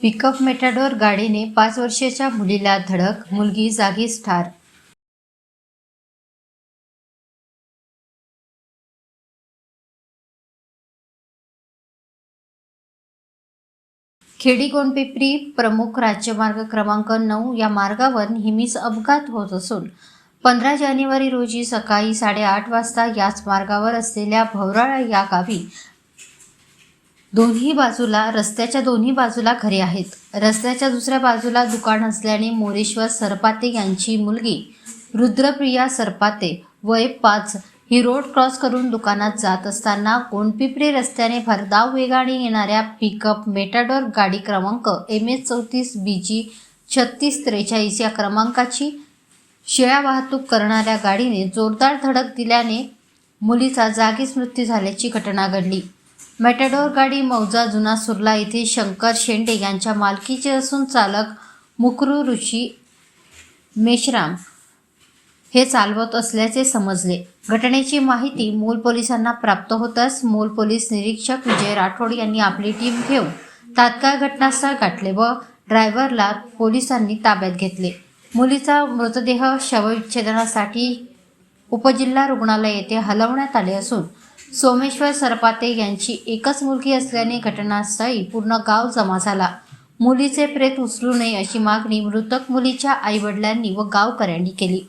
Pickup Matador गाडीने पाच वर्षाच्या मुलीला धडक मुलगी जागीच ठार. खेडी गोंडपिपरी प्रमुख राज्यमार्ग क्रमांक नऊ या मार्गावर नेहमीच अपघात होत असून पंधरा जानेवारी रोजी सकाळी साडेआठ वाजता याच मार्गावर असलेल्या भवराळा या गावी दोन्ही बाजूला रस्त्याच्या दोन्ही बाजूला घरे आहेत. रस्त्याच्या दुसऱ्या बाजूला दुकान असल्याने मोरेश्वर सरपाते यांची मुलगी रुद्रप्रिया सरपाते वय पाच. ही रोड क्रॉस करून दुकानात जात असताना कोंडपिपरी रस्त्याने भरधाव वेगाने येणाऱ्या पिकअप मेटाडोर गाडी क्रमांक एम एच चौतीस बी जी छत्तीस त्रेचाळीस या क्रमांकाची शेळ्या वाहतूक करणाऱ्या गाडीने जोरदार धडक दिल्याने मुलीचा जागीच मृत्यू झाल्याची घटना घडली. मेटाडोर गाडी मौजा जुना सुर्ला येथे शंकर शेंडे यांच्या मालकीचे असून चालक मुकरू ऋषी मेश्राम हे चालवत असल्याचे समजले. घटनेची माहिती मूल पोलिसांना प्राप्त होताच मूल पोलीस निरीक्षक विजय राठोड यांनी आपली टीम घेऊन तात्काळ घटनास्थळ गाठले व ड्रायव्हरला पोलिसांनी ताब्यात घेतले. मुलीचा मृतदेह शवविच्छेदनासाठी उपजिल्हा रुग्णालय येथे हलवण्यात आले असून सोमेश्वर सरपाते यांची एकच मुलगी असल्याने घटनास्थळी पूर्ण गाव जमा झाला. मुलीचे प्रेत उचलू नये अशी मागणी मृतक मुलीच्या आईवडिलांनी व गावकऱ्यांनी केली.